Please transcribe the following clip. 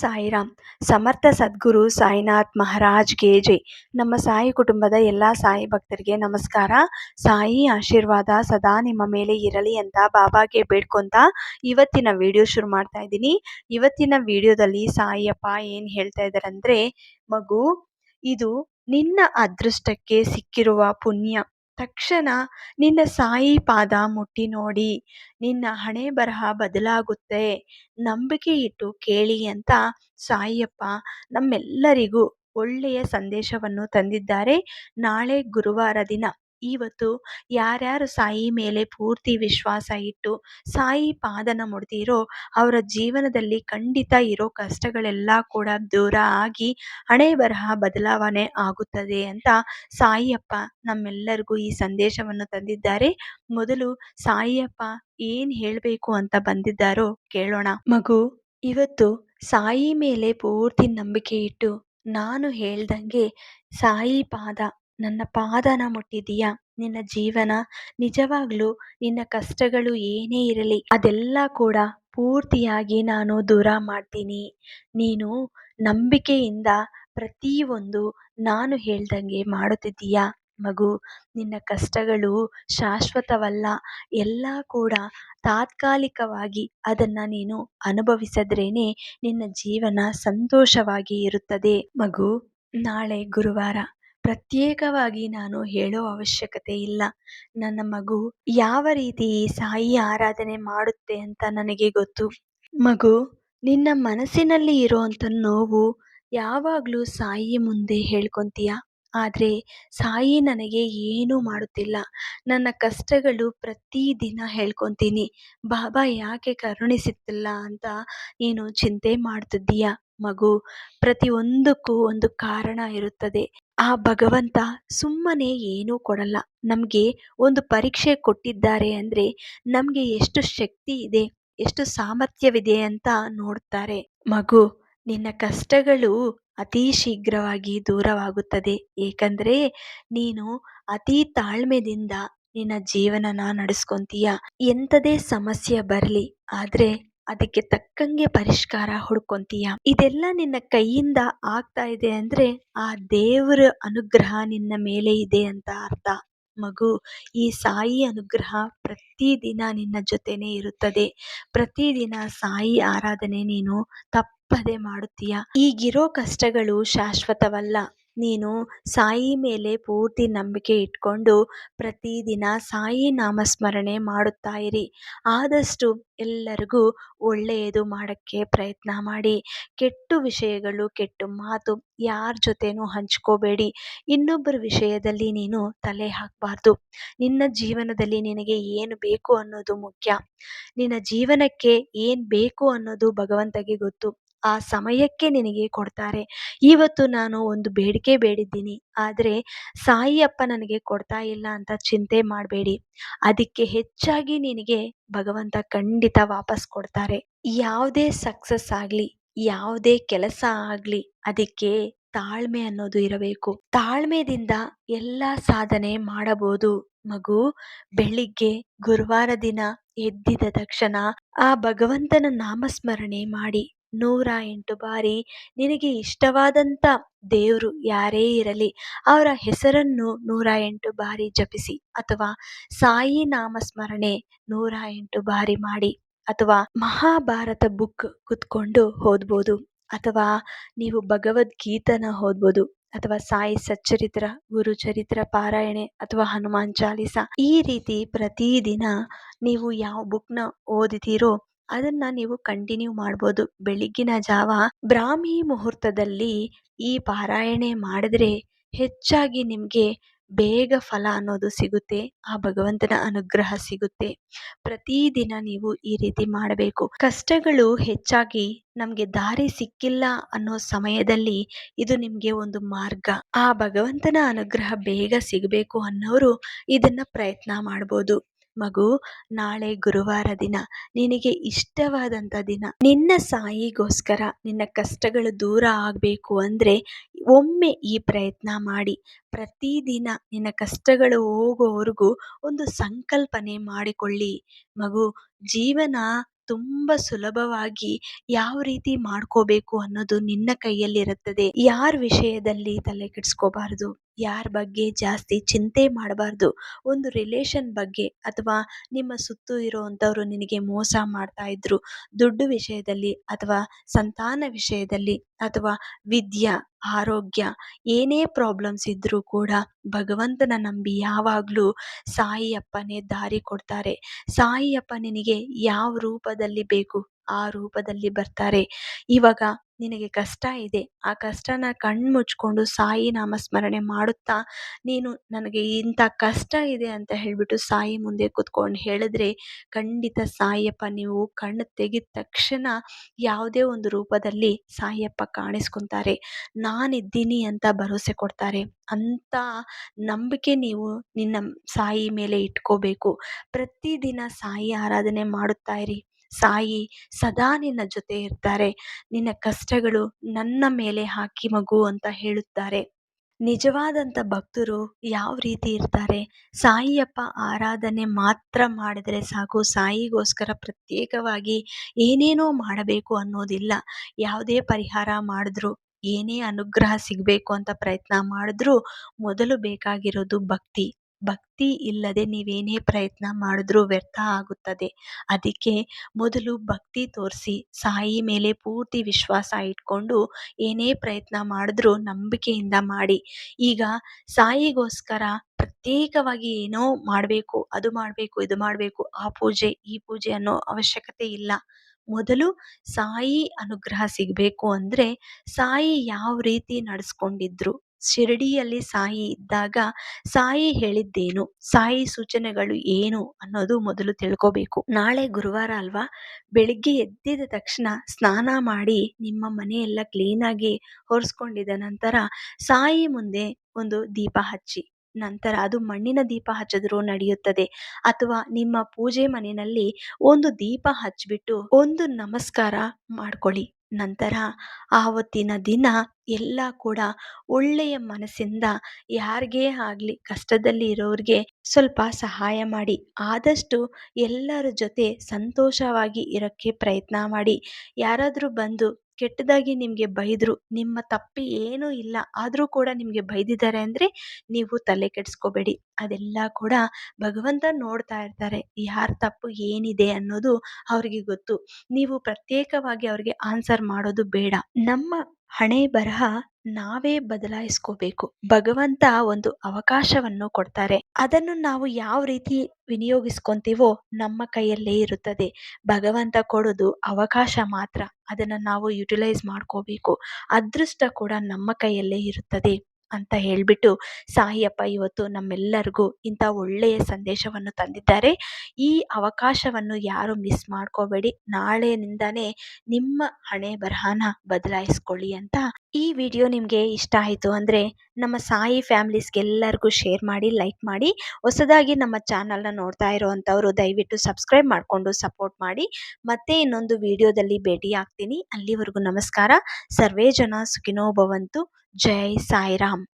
ಸಾಯಿರಾಮ್. ಸಮರ್ಥ ಸದ್ಗುರು ಸಾಯಿನಾಥ್ ಮಹಾರಾಜ್ ಜೈ. ನಮ್ಮ ಸಾಯಿ ಕುಟುಂಬದ ಎಲ್ಲ ಸಾಯಿ ಭಕ್ತರಿಗೆ ನಮಸ್ಕಾರ. ಸಾಯಿ ಆಶೀರ್ವಾದ ಸದಾ ನಿಮ್ಮ ಮೇಲೆ ಇರಲಿ ಅಂತ ಬಾಬಾಗೆ ಬೇಡ್ಕೊಂತ ಇವತ್ತಿನ ವಿಡಿಯೋ ಶುರು ಮಾಡ್ತಾ ಇದ್ದೀನಿ. ಇವತ್ತಿನ ವಿಡಿಯೋದಲ್ಲಿ ಸಾಯಿಯಪ್ಪ ಏನು ಹೇಳ್ತಾ ಇದ್ದಾರೆ ಅಂದರೆ ಮಗು, ಇದು ನಿನ್ನ ಅದೃಷ್ಟಕ್ಕೆ ಸಿಕ್ಕಿರುವ ಪುಣ್ಯ. ತಕ್ಷಣ ನಿನ್ನ ಸಾಯಿ ಪಾದ ಮುಟ್ಟಿ ನೋಡಿ, ನಿನ್ನ ಹಣೆ ಬರಹ ಬದಲಾಗುತ್ತೆ, ನಂಬಿಕೆ ಇಟ್ಟು ಕೇಳಿ ಅಂತ ಸಾಯಿಯಪ್ಪ ನಮ್ಮೆಲ್ಲರಿಗೂ ಒಳ್ಳೆಯ ಸಂದೇಶವನ್ನು ತಂದಿದ್ದಾರೆ. ನಾಳೆ ಗುರುವಾರ ದಿನ. ಇವತ್ತು ಯಾರ್ಯಾರು ಸಾಯಿ ಮೇಲೆ ಪೂರ್ತಿ ವಿಶ್ವಾಸ ಇಟ್ಟು ಸಾಯಿ ಪಾದನ ಮುಡ್ದಿರೋ ಅವರ ಜೀವನದಲ್ಲಿ ಖಂಡಿತ ಇರೋ ಕಷ್ಟಗಳೆಲ್ಲ ಕೂಡ ದೂರ ಆಗಿ ಹಣೆ ಬರಹ ಬದಲಾವಣೆ ಆಗುತ್ತದೆ ಅಂತ ಸಾಯಿಯಪ್ಪ ನಮ್ಮೆಲ್ಲರಿಗೂ ಈ ಸಂದೇಶವನ್ನು ತಂದಿದ್ದಾರೆ. ಮೊದಲು ಸಾಯಿಯಪ್ಪ ಏನ್ ಹೇಳಬೇಕು ಅಂತ ಬಂದಿದ್ದಾರೋ ಕೇಳೋಣ. ಮಗು, ಇವತ್ತು ಸಾಯಿ ಮೇಲೆ ಪೂರ್ತಿ ನಂಬಿಕೆ ಇಟ್ಟು ನಾನು ಹೇಳ್ದಂಗೆ ಸಾಯಿ ಪಾದ ನನ್ನ ಪಾದನ ಮುಟ್ಟಿದೀಯಾ ನಿನ್ನ ಜೀವನ? ನಿಜವಾಗ್ಲೂ ನಿನ್ನ ಕಷ್ಟಗಳು ಏನೇ ಇರಲಿ, ಅದೆಲ್ಲ ಕೂಡ ಪೂರ್ತಿಯಾಗಿ ನಾನು ದೂರ ಮಾಡ್ತೀನಿ. ನೀನು ನಂಬಿಕೆಯಿಂದ ಪ್ರತಿಯೊಂದು ನಾನು ಹೇಳ್ದಂಗೆ ಮಾಡುತ್ತಿದ್ದೀಯಾ? ಮಗು, ನಿನ್ನ ಕಷ್ಟಗಳು ಶಾಶ್ವತವಲ್ಲ, ಎಲ್ಲ ಕೂಡ ತಾತ್ಕಾಲಿಕವಾಗಿ ಅದನ್ನು ನೀನು ಅನುಭವಿಸಿದ್ರೇನೆ ನಿನ್ನ ಜೀವನ ಸಂತೋಷವಾಗಿ ಇರುತ್ತದೆ. ಮಗು, ನಾಳೆ ಗುರುವಾರ. ಪ್ರತ್ಯೇಕವಾಗಿ ನಾನು ಹೇಳೋ ಅವಶ್ಯಕತೆ ಇಲ್ಲ. ನನ್ನ ಮಗು ಯಾವ ರೀತಿ ಸಾಯಿ ಆರಾಧನೆ ಮಾಡುತ್ತೆ ಅಂತ ನನಗೆ ಗೊತ್ತು. ಮಗು, ನಿನ್ನ ಮನಸ್ಸಿನಲ್ಲಿ ಇರೋವಂಥ ನೋವು ಯಾವಾಗಲೂ ಸಾಯಿ ಮುಂದೆ ಹೇಳ್ಕೊತೀಯ? ಆದರೆ ಸಾಯಿ ನನಗೆ ಏನೂ ಮಾಡುತ್ತಿಲ್ಲ. ನನ್ನ ಕಷ್ಟಗಳು ಪ್ರತಿದಿನ ಹೇಳ್ಕೊತೀನಿ. ಬಾಬಾ ಯಾಕೆ ಕರುಣಿಸುತ್ತಿಲ್ಲ ಅಂತ ನೀನು ಚಿಂತೆ ಮಾಡ್ತಿದ್ದೀಯ? ಮಗು ಪ್ರತಿಯೊಂದಕ್ಕೂ ಒಂದು ಕಾರಣ ಇರುತ್ತದೆ. ಆ ಭಗವಂತ ಸುಮ್ಮನೆ ಏನೂ ಕೊಡಲ್ಲ. ನಮಗೆ ಒಂದು ಪರೀಕ್ಷೆ ಕೊಟ್ಟಿದ್ದಾರೆ ಅಂದರೆ ನಮಗೆ ಎಷ್ಟು ಶಕ್ತಿ ಇದೆ, ಎಷ್ಟು ಸಾಮರ್ಥ್ಯವಿದೆ ಅಂತ ನೋಡ್ತಾರೆ. ಮಗು, ನಿನ್ನ ಕಷ್ಟಗಳು ಅತಿ ಶೀಘ್ರವಾಗಿ ದೂರವಾಗುತ್ತದೆ. ಏಕೆಂದರೆ ನೀನು ಅತಿ ತಾಳ್ಮೆದಿಂದ ನಿನ್ನ ಜೀವನನ ನಡೆಸ್ಕೊಂತೀಯ. ಎಂಥದೇ ಸಮಸ್ಯೆ ಬರಲಿ, ಆದರೆ ಅದಕ್ಕೆ ತಕ್ಕಂಗೆ ಪರಿಷ್ಕಾರ ಹುಡ್ಕೊಂತೀಯ. ಇದೆಲ್ಲ ನಿನ್ನ ಕೈಯಿಂದ ಆಗ್ತಾ ಇದೆ ಅಂದರೆ ಆ ದೇವರ ಅನುಗ್ರಹ ನಿನ್ನ ಮೇಲೆ ಇದೆ ಅಂತ ಅರ್ಥ. ಮಗು, ಈ ಸಾಯಿ ಅನುಗ್ರಹ ಪ್ರತಿದಿನ ನಿನ್ನ ಜೊತೆನೆ ಇರುತ್ತದೆ. ಪ್ರತಿದಿನ ಸಾಯಿ ಆರಾಧನೆ ನೀನು ತಪ್ಪದೆ ಮಾಡುತ್ತೀಯ. ಈಗಿರೋ ಕಷ್ಟಗಳು ಶಾಶ್ವತವಲ್ಲ. ನೀನು ಸಾಯಿ ಮೇಲೆ ಪೂರ್ತಿ ನಂಬಿಕೆ ಇಟ್ಕೊಂಡು ಪ್ರತಿದಿನ ಸಾಯಿ ನಾಮಸ್ಮರಣೆ ಮಾಡುತ್ತಾ ಇರಿ ಆದಷ್ಟು ಎಲ್ಲರಿಗೂ ಒಳ್ಳೆಯದು ಮಾಡೋಕ್ಕೆ ಪ್ರಯತ್ನ ಮಾಡಿ. ಕೆಟ್ಟು ವಿಷಯಗಳು, ಕೆಟ್ಟು ಮಾತು ಯಾರ ಜೊತೆನೂ ಹಂಚ್ಕೋಬೇಡಿ. ಇನ್ನೊಬ್ಬರ ವಿಷಯದಲ್ಲಿ ನೀನು ತಲೆ ಹಾಕಬಾರ್ದು. ನಿನ್ನ ಜೀವನದಲ್ಲಿ ನಿನಗೆ ಏನು ಬೇಕು ಅನ್ನೋದು ಮುಖ್ಯ. ನಿನ್ನ ಜೀವನಕ್ಕೆ ಏನು ಬೇಕು ಅನ್ನೋದು ಭಗವಂತಗೆ ಗೊತ್ತು. ಆ ಸಮಯಕ್ಕೆ ನಿನಗೆ ಕೊಡ್ತಾರೆ. ಇವತ್ತು ನಾನು ಒಂದು ಬೇಡಿಕೆ ಬೇಡಿದ್ದೀನಿ. ಆದರೆ ಸಾಯಿಯಪ್ಪ ನನಗೆ ಕೊಡ್ತಾ ಇಲ್ಲ ಅಂತ ಚಿಂತೆ ಮಾಡಬೇಡಿ. ಅದಕ್ಕೆ ಹೆಚ್ಚಾಗಿ ನಿನಗೆ ಭಗವಂತ ಖಂಡಿತ ವಾಪಸ್ ಕೊಡ್ತಾರೆ. ಯಾವುದೇ ಸಕ್ಸಸ್ ಆಗಲಿ, ಯಾವುದೇ ಕೆಲಸ ಆಗಲಿ, ಅದಕ್ಕೆ ತಾಳ್ಮೆ ಅನ್ನೋದು ಇರಬೇಕು. ತಾಳ್ಮೆದಿಂದ ಎಲ್ಲ ಸಾಧನೆ ಮಾಡಬಹುದು ಮಗು, ಬೆಳಿಗ್ಗೆ ಗುರುವಾರ ದಿನ ಎದ್ದಿದ ತಕ್ಷಣ ಆ ಭಗವಂತನ ನಾಮಸ್ಮರಣೆ ಮಾಡಿ. ನೂರ ಎಂಟು ಬಾರಿ ನಿನಗೆ ಇಷ್ಟವಾದಂಥ ದೇವರು ಯಾರೇ ಇರಲಿ, ಅವರ ಹೆಸರನ್ನು ನೂರ ಎಂಟು ಬಾರಿ ಜಪಿಸಿ ಅಥವಾ ಸಾಯಿ ನಾಮಸ್ಮರಣೆ ನೂರ ಎಂಟು ಬಾರಿ ಮಾಡಿ ಅಥವಾ ಮಹಾಭಾರತ ಬುಕ್ ಕುತ್ಕೊಂಡು ಓದ್ಬೋದು ಅಥವಾ ನೀವು ಭಗವದ್ಗೀತನ ಓದ್ಬೋದು ಅಥವಾ ಸಾಯಿ ಸಚ್ಚರಿತ್ರ, ಗುರು ಚರಿತ್ರ, ಪಾರಾಯಣೆ ಅಥವಾ ಹನುಮಾನ್ ಚಾಲಿಸ ಈ ರೀತಿ ಪ್ರತಿದಿನ ನೀವು ಯಾವ ಬುಕ್ನ ಓದಿದ್ದೀರೋ ಅದನ್ನ ನೀವು ಕಂಟಿನ್ಯೂ ಮಾಡ್ಬೋದು. ಬೆಳಗ್ಗಿನ ಜಾವ ಬ್ರಾಹ್ಮಿ ಮುಹೂರ್ತದಲ್ಲಿ ಈ ಪಾರಾಯಣೆ ಮಾಡಿದ್ರೆ ಹೆಚ್ಚಾಗಿ ನಿಮಗೆ ಬೇಗ ಫಲ ಅನ್ನೋದು ಸಿಗುತ್ತೆ, ಆ ಭಗವಂತನ ಅನುಗ್ರಹ ಸಿಗುತ್ತೆ. ಪ್ರತಿದಿನ ನೀವು ಈ ರೀತಿ ಮಾಡಬೇಕು. ಕಷ್ಟಗಳು ಹೆಚ್ಚಾಗಿ ನಮಗೆ ದಾರಿ ಸಿಕ್ಕಿಲ್ಲ ಅನ್ನೋ ಸಮಯದಲ್ಲಿ ಇದು ನಿಮಗೆ ಒಂದು ಮಾರ್ಗ. ಆ ಭಗವಂತನ ಅನುಗ್ರಹ ಬೇಗ ಸಿಗಬೇಕು ಅನ್ನೋರು ಇದನ್ನ ಪ್ರಯತ್ನ ಮಾಡ್ಬೋದು. ಮಗು, ನಾಳೆ ಗುರುವಾರ ದಿನ. ನಿನಗೆ ಇಷ್ಟವಾದಂಥ ದಿನ. ನಿನ್ನ ಸಾಯಿಗೋಸ್ಕರ ನಿನ್ನ ಕಷ್ಟಗಳು ದೂರ ಆಗಬೇಕು ಅಂದರೆ ಒಮ್ಮೆ ಈ ಪ್ರಯತ್ನ ಮಾಡಿ. ಪ್ರತಿದಿನ ನಿನ್ನ ಕಷ್ಟಗಳು ಹೋಗೋವರೆಗೂ ಒಂದು ಸಂಕಲ್ಪನೆ ಮಾಡಿಕೊಳ್ಳಿ. ಮಗು, ಜೀವನ ತುಂಬ ಸುಲಭವಾಗಿ ಯಾವ ರೀತಿ ಮಾಡ್ಕೋಬೇಕು ಅನ್ನೋದು ನಿನ್ನ ಕೈಯಲ್ಲಿರುತ್ತದೆ. ಯಾರ ವಿಷಯದಲ್ಲಿ ತಲೆ ಕೆಡಿಸ್ಕೋಬಾರ್ದು? ಯಾರ ಬಗ್ಗೆ ಜಾಸ್ತಿ ಚಿಂತೆ ಮಾಡಬಾರ್ದು. ಒಂದು ರಿಲೇಶನ್ ಬಗ್ಗೆ ಅಥವಾ ನಿಮ್ಮ ಸುತ್ತು ಇರೋವಂಥವ್ರು ನಿನಗೆ ಮೋಸ ಮಾಡ್ತಾ ಇದ್ರು, ದುಡ್ಡು ವಿಷಯದಲ್ಲಿ ಅಥವಾ ಸಂತಾನ ವಿಷಯದಲ್ಲಿ ಅಥವಾ ವಿದ್ಯೆ, ಆರೋಗ್ಯ ಏನೇ ಪ್ರಾಬ್ಲಮ್ಸ್ ಇದ್ದರೂ ಕೂಡ ಭಗವಂತನ ನಂಬಿ ಯಾವಾಗಲೂ ಸಾಯಿಯಪ್ಪನೇ ದಾರಿ ಕೊಡ್ತಾರೆ. ಸಾಯಿಯಪ್ಪ ನಿನಗೆ ಯಾವ ರೂಪದಲ್ಲಿ ಬೇಕು ಆ ರೂಪದಲ್ಲಿ ಬರ್ತಾರೆ. ಇವಾಗ ನಿನಗೆ ಕಷ್ಟ ಇದೆ. ಆ ಕಷ್ಟನ ಕಣ್ಣು ಮುಚ್ಕೊಂಡು ಸಾಯಿ ನಾಮಸ್ಮರಣೆ ಮಾಡುತ್ತಾ, ನೀನು ನನಗೆ ಇಂಥ ಕಷ್ಟ ಇದೆ ಅಂತ ಹೇಳಿಬಿಟ್ಟು ಸಾಯಿ ಮುಂದೆ ಕೂತ್ಕೊಂಡು ಹೇಳಿದ್ರೆ, ಖಂಡಿತ ಸಾಯಪ್ಪ ನೀವು ಕಣ್ಣು ತೆಗೆದ ತಕ್ಷಣ ಯಾವುದೇ ಒಂದು ರೂಪದಲ್ಲಿ ಸಾಯಿಯಪ್ಪ ಕಾಣಿಸ್ಕೊತಾರೆ. ನಾನಿದ್ದೀನಿ ಅಂತ ಭರವಸೆ ಕೊಡ್ತಾರೆ. ಅಂತ ನಂಬಿಕೆ ನೀವು ನಿನ್ನ ಸಾಯಿ ಮೇಲೆ ಇಟ್ಕೋಬೇಕು. ಪ್ರತಿದಿನ ಸಾಯಿ ಆರಾಧನೆ ಮಾಡುತ್ತಾ ಇರಿ. ಸಾಯಿ ಸದಾ ನಿನ್ನ ಜೊತೆ ಇರ್ತಾರೆ. ನಿನ್ನ ಕಷ್ಟಗಳು ನನ್ನ ಮೇಲೆ ಹಾಕಿ ಮಗು ಅಂತ ಹೇಳುತ್ತಾರೆ. ನಿಜವಾದಂಥ ಭಕ್ತರು ಯಾವ ರೀತಿ ಇರ್ತಾರೆ? ಸಾಯಿಯಪ್ಪ ಆರಾಧನೆ ಮಾತ್ರ ಮಾಡಿದರೆ ಸಾಕು. ಸಾಯಿಗೋಸ್ಕರ ಪ್ರತ್ಯೇಕವಾಗಿ ಏನೇನೋ ಮಾಡಬೇಕು ಅನ್ನೋದಿಲ್ಲ. ಯಾವುದೇ ಪರಿಹಾರ ಮಾಡಿದ್ರು, ಏನೇ ಅನುಗ್ರಹ ಸಿಗಬೇಕು ಅಂತ ಪ್ರಯತ್ನ ಮಾಡಿದ್ರೂ, ಮೊದಲು ಬೇಕಾಗಿರೋದು ಭಕ್ತಿ. ಭಕ್ತಿ ಇಲ್ಲದೆ ನೀವೇನೇ ಪ್ರಯತ್ನ ಮಾಡಿದ್ರೂ ವ್ಯರ್ಥ ಆಗುತ್ತದೆ. ಅದಕ್ಕೆ ಮೊದಲು ಭಕ್ತಿ ತೋರಿಸಿ, ಸಾಯಿ ಮೇಲೆ ಪೂರ್ತಿ ವಿಶ್ವಾಸ ಇಟ್ಕೊಂಡು ಏನೇ ಪ್ರಯತ್ನ ಮಾಡಿದ್ರೂ ನಂಬಿಕೆಯಿಂದ ಮಾಡಿ. ಈಗ ಸಾಯಿಗೋಸ್ಕರ ಪ್ರತ್ಯೇಕವಾಗಿ ಏನೋ ಮಾಡಬೇಕು, ಅದು ಮಾಡಬೇಕು, ಇದು ಮಾಡಬೇಕು, ಆ ಪೂಜೆ, ಈ ಪೂಜೆ ಅನ್ನೋ ಅವಶ್ಯಕತೆ ಇಲ್ಲ. ಮೊದಲು ಸಾಯಿ ಅನುಗ್ರಹ ಸಿಗಬೇಕು ಅಂದರೆ ಸಾಯಿ ಯಾವ ರೀತಿ ನಡೆಸ್ಕೊಂಡಿದ್ರು ಶಿರಡಿಯಲ್ಲಿ ಸಾಯಿ ಇದ್ದಾಗ ಸಾಯಿ ಹೇಳಿದ್ದೇನು, ಸಾಯಿ ಸೂಚನೆಗಳು ಏನು ಅನ್ನೋದು ಮೊದಲು ತಿಳ್ಕೋಬೇಕು. ನಾಳೆ ಗುರುವಾರ ಅಲ್ವಾ? ಬೆಳಿಗ್ಗೆ ಎದ್ದಿದ ತಕ್ಷಣ ಸ್ನಾನ ಮಾಡಿ ನಿಮ್ಮ ಮನೆಯೆಲ್ಲ ಕ್ಲೀನಾಗಿ ಹೊರಿಸ್ಕೊಂಡಿದ ನಂತರ ಸಾಯಿ ಮುಂದೆ ಒಂದು ದೀಪ ಹಚ್ಚಿ, ನಂತರ ಅದು ಮಣ್ಣಿನ ದೀಪ ಹಚ್ಚಿದ್ರೂ ನಡೆಯುತ್ತದೆ ಅಥವಾ ನಿಮ್ಮ ಪೂಜೆ ಮನೆಯಲ್ಲಿ ಒಂದು ದೀಪ ಹಚ್ಚಿಬಿಟ್ಟು ಒಂದು ನಮಸ್ಕಾರ ಮಾಡ್ಕೊಳ್ಳಿ. ನಂತರ ಆವತ್ತಿನ ದಿನ ಎಲ್ಲ ಕೂಡ ಒಳ್ಳೆಯ ಮನಸ್ಸಿಂದ ಯಾರಿಗೇ ಆಗಲಿ ಕಷ್ಟದಲ್ಲಿ ಇರೋರಿಗೆ ಸ್ವಲ್ಪ ಸಹಾಯ ಮಾಡಿ. ಆದಷ್ಟು ಎಲ್ಲರ ಜೊತೆ ಸಂತೋಷವಾಗಿ ಇರೋಕ್ಕೆ ಪ್ರಯತ್ನ ಮಾಡಿ. ಯಾರಾದರೂ ಬಂದು ಕೆಟ್ಟದಾಗಿ ನಿಮಗೆ ಬೈದರು, ನಿಮ್ಮ ತಪ್ಪು ಏನೂ ಇಲ್ಲ, ಆದರೂ ಕೂಡ ನಿಮಗೆ ಬೈದಿದ್ದಾರೆ ಅಂದರೆ ನೀವು ತಲೆ ಕೆಡಿಸ್ಕೋಬೇಡಿ. ಅದೆಲ್ಲ ಕೂಡ ಭಗವಂತ ನೋಡ್ತಾ ಇರ್ತಾರೆ, ಯಾರ ತಪ್ಪು ಏನಿದೆ ಅನ್ನೋದು ಅವರಿಗೆ ಗೊತ್ತು. ನೀವು ಪ್ರತ್ಯೇಕವಾಗಿ ಅವ್ರಿಗೆ ಆನ್ಸರ್ ಮಾಡೋದು ಬೇಡ. ನಮ್ಮ ಹಣೆ ಬರಹ ನಾವೇ ಬದಲಾಯಿಸ್ಕೋಬೇಕು. ಭಗವಂತ ಒಂದು ಅವಕಾಶವನ್ನು ಕೊಡ್ತಾರೆ. ಅದನ್ನು ನಾವು ಯಾವ ರೀತಿ ವಿನಿಯೋಗಿಸ್ಕೊಂತೀವೋ ನಮ್ಮ ಕೈಯಲ್ಲೇ ಇರುತ್ತದೆ. ಭಗವಂತ ಕೊಡೋದು ಅವಕಾಶ ಮಾತ್ರ. ಅದನ್ನು ನಾವು ಯುಟಿಲೈಸ್ ಮಾಡ್ಕೋಬೇಕು. ಅದೃಷ್ಟ ಕೂಡ ನಮ್ಮ ಕೈಯಲ್ಲೇ ಇರುತ್ತದೆ. ಅಂತ ಹೇಳಿಬಿಟ್ಟು, ಸಾಯಿಯಪ್ಪ, ಇವತ್ತು ನಮ್ಮೆಲ್ಲರಿಗೂ ಇಂಥ ಒಳ್ಳೆಯ ಸಂದೇಶವನ್ನು ತಂದಿದ್ದಾರೆ. ಈ ಅವಕಾಶವನ್ನು ಯಾರು ಮಿಸ್ ಮಾಡ್ಕೋಬೇಡಿ. ನಾಳೆಯಿಂದಾನೇ ನಿಮ್ಮ ಹಣೆ ಬರಹನ ಬದಲಾಯಿಸ್ಕೊಳ್ಳಿ ಅಂತ ಈ ವಿಡಿಯೋ ನಿಮಗೆ ಇಷ್ಟ ಆಯಿತು ಅಂದರೆ ನಮ್ಮ ಸಾಯಿ ಫ್ಯಾಮ್ಲೀಸ್ಗೆಲ್ಲರಿಗೂ ಶೇರ್ ಮಾಡಿ ಲೈಕ್ ಮಾಡಿ, ಹೊಸದಾಗಿ ನಮ್ಮ ಚಾನಲ್ನ ನೋಡ್ತಾ ಇರೋವಂಥವ್ರು ದಯವಿಟ್ಟು ಸಬ್ಸ್ಕ್ರೈಬ್ ಮಾಡಿಕೊಂಡು ಸಪೋರ್ಟ್ ಮಾಡಿ. ಮತ್ತೆ ಇನ್ನೊಂದು ವಿಡಿಯೋದಲ್ಲಿ ಭೇಟಿ ಆಗ್ತೀನಿ. ಅಲ್ಲಿವರೆಗೂ ನಮಸ್ಕಾರ. ಸರ್ವೇ ಜನ ಸುಖಿನೋ ಭವಂತು. ಜೈ ಸಾಯಿರಾಮ್.